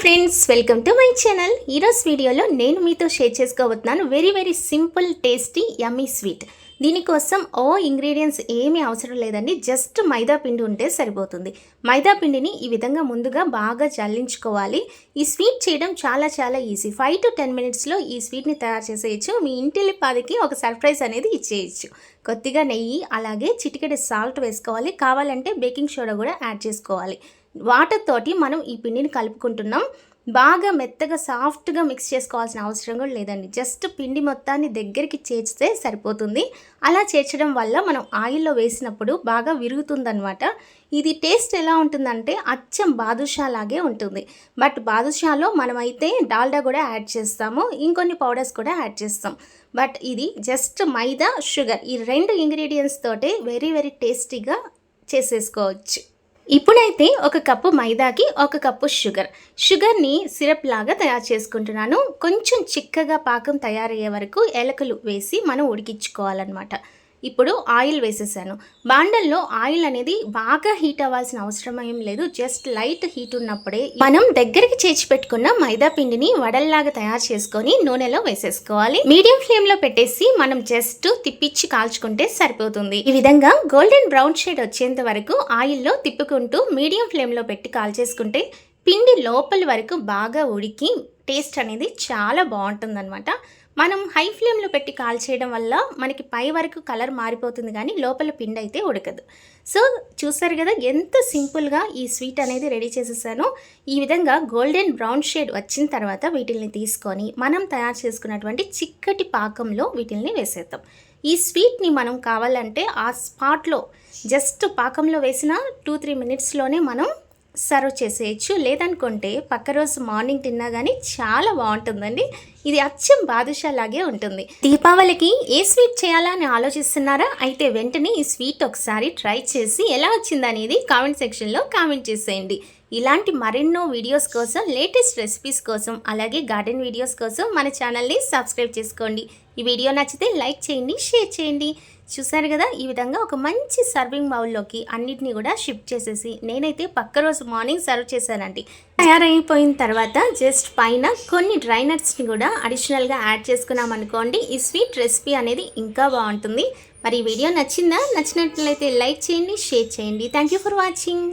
Friends welcome to my channel ఈరోజు వీడియోలో నేను మీతో షేర్ చేసుకోబోతున్నాను very very simple tasty yummy sweet దీనికోసం ఓ ఇంగ్రీడియంట్స్ ఏమీ అవసరం లేదండి. జస్ట్ మైదా పిండి ఉంటే సరిపోతుంది. మైదా పిండిని ఈ విధంగా ముందుగా బాగా జల్లించుకోవాలి ఈ స్వీట్ చేయడం చాలా చాలా ఈజీ. ఫైవ్ టు టెన్ మినిట్స్లో ఈ స్వీట్ని తయారు చేసేయచ్చు. మీ ఇంటి పాదికి ఒక సర్ప్రైజ్ అనేది ఇచ్చేయచ్చు. కొద్దిగా నెయ్యి అలాగే చిటికెడ సాల్ట్ వేసుకోవాలి. కావాలంటే బేకింగ్ సోడా కూడా యాడ్ చేసుకోవాలి. వాటర్ తోటి మనం ఈ పిండిని కలుపుకుంటున్నాం. బాగా మెత్తగా సాఫ్ట్గా మిక్స్ చేసుకోవాల్సిన అవసరం కూడా లేదండి. జస్ట్ పిండి మొత్తాన్ని దగ్గరికి చేర్చితే సరిపోతుంది. అలా చేర్చడం వల్ల మనం ఆయిల్లో వేసినప్పుడు బాగా విరుగుతుందనమాట ఇది టేస్ట్ ఎలా ఉంటుందంటే అచ్చం బాదుషా లాగే ఉంటుంది. బట్ బాదుషాలో మనమైతే డాల్డా కూడా యాడ్ చేస్తాము ఇంకొన్ని పౌడర్స్ కూడా యాడ్ చేస్తాం. బట్ ఇది జస్ట్ మైదా షుగర్ ఈ రెండు ఇంగ్రీడియంట్స్ తోటే వెరీ వెరీ టేస్టీగా చేసేసుకోవచ్చు. ఇప్పుడైతే ఒక కప్పు మైదాకి ఒక కప్పు షుగర్. షుగర్ని సిరప్ లాగా తయారు చేసుకుంటున్నాను. కొంచెం చిక్కగా పాకం తయారయ్యే వరకు ఎలకలు వేసి మనం ఉడికించుకోవాలన్నమాట. ఇప్పుడు ఆయిల్ వేసేసాను. బాండల్లో ఆయిల్ అనేది బాగా హీట్ అవ్వాల్సిన అవసరం ఏం లేదు. జస్ట్ లైట్ హీట్ ఉన్నప్పుడే మనం దగ్గరికి చేర్చి పెట్టుకున్న మైదా పిండిని వడల్లాగా తయారు చేసుకొని నూనెలో వేసేసుకోవాలి. మీడియం ఫ్లేమ్లో పెట్టేసి మనం జస్ట్ తిప్పిచ్చి కాల్చుకుంటే సరిపోతుంది. ఈ విధంగా గోల్డెన్ బ్రౌన్ షేడ్ వచ్చేంత వరకు ఆయిల్లో తిప్పుకుంటూ మీడియం ఫ్లేమ్లో పెట్టి కాల్చేసుకుంటే పిండి లోపలి వరకు బాగా ఉడికి టేస్ట్ అనేది చాలా బాగుంటుందన్నమాట. మనం హై ఫ్లేమ్లో పెట్టి కాల్ చేయడం వల్ల మనకి పై వరకు కలర్ మారిపోతుంది కానీ లోపల పిండి అయితే ఉడకదు. సో చూసారు కదా ఎంత సింపుల్గా ఈ స్వీట్ అనేది రెడీ చేసేసాను. ఈ విధంగా గోల్డెన్ బ్రౌన్ షేడ్ వచ్చిన తర్వాత వీటిల్ని తీసుకొని మనం తయారు చేసుకున్నటువంటి చిక్కటి పాకంలో వీటిల్ని వేసేద్దాం. ఈ స్వీట్ని మనం కావాలంటే ఆ స్పాట్లో జస్ట్ పాకంలో వేసిన టూ త్రీ మినిట్స్లోనే మనం సర్వ్ చేసేయచ్చు. లేదనుకుంటే పక్క రోజు మార్నింగ్ తిన్నా కానీ చాలా బాగుంటుందండి. ఇది అచ్చం బాదుషా లాగే ఉంటుంది. దీపావళికి ఏ స్వీట్ చేయాలా అని ఆలోచిస్తున్నారా? అయితే వెంటనే ఈ స్వీట్ ఒకసారి ట్రై చేసి ఎలా వచ్చిందనేది కామెంట్ సెక్షన్లో కామెంట్ చేసేయండి. ఇలాంటి మరెన్నో వీడియోస్ కోసం లేటెస్ట్ రెసిపీస్ కోసం అలాగే గార్డెన్ వీడియోస్ కోసం మన ఛానల్ని సబ్స్క్రైబ్ చేసుకోండి. ఈ వీడియో నచ్చితే లైక్ చేయండి షేర్ చేయండి. చూసారు కదా ఈ విధంగా ఒక మంచి సర్వింగ్ బౌల్లోకి అన్నిటిని కూడా షిఫ్ట్ చేసేసి నేనైతే పక్క రోజు మార్నింగ్ సర్వ్ చేశానండి. తయారైపోయిన తర్వాత జస్ట్ పైన కొన్ని డ్రై నట్స్ని కూడా అడిషనల్గా యాడ్ చేసుకున్నాం అనుకోండి ఈ స్వీట్ రెసిపీ అనేది ఇంకా బాగుంటుంది. మరి ఈ వీడియో నచ్చిందా? నచ్చినట్లయితే లైక్ చేయండి షేర్ చేయండి. Thank you for watching